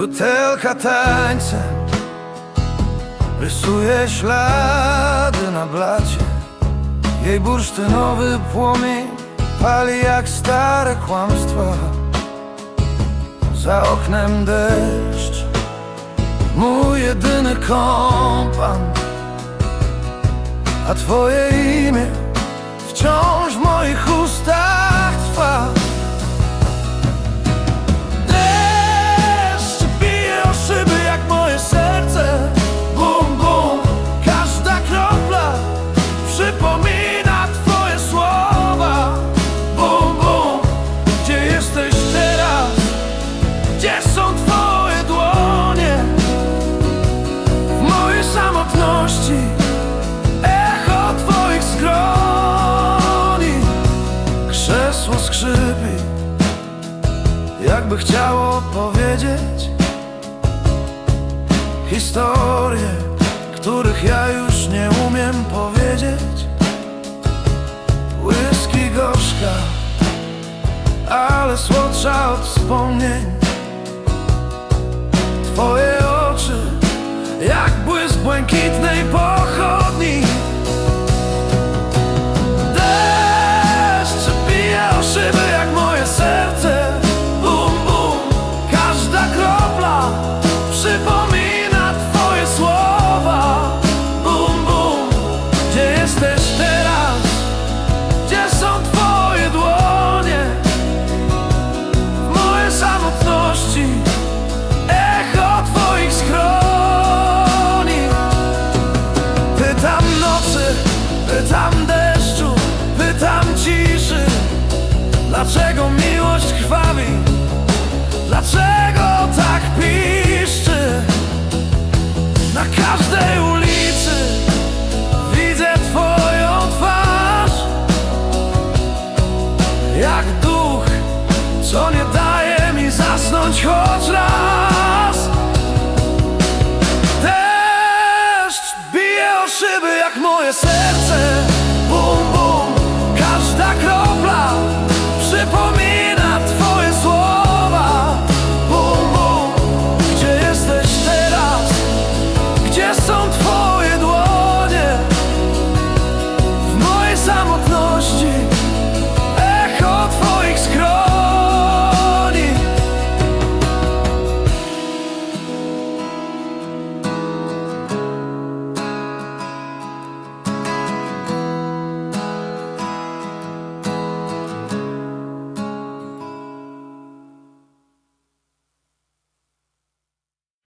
Kropelka tańcem Rysuje ślady na blacie. Jej bursztynowy płomień Pali jak stare kłamstwa. Za oknem deszcz Mój jedyny kompan. A twoje imię Jakby chciało powiedzieć Historie, których ja już nie umiem powiedzieć. Whisky gorzka, ale słodsza od wspomnień. Twoje oczy, jak błysk błękitnej pochodni choć raz. Deszcz bije o szyby jak moje serce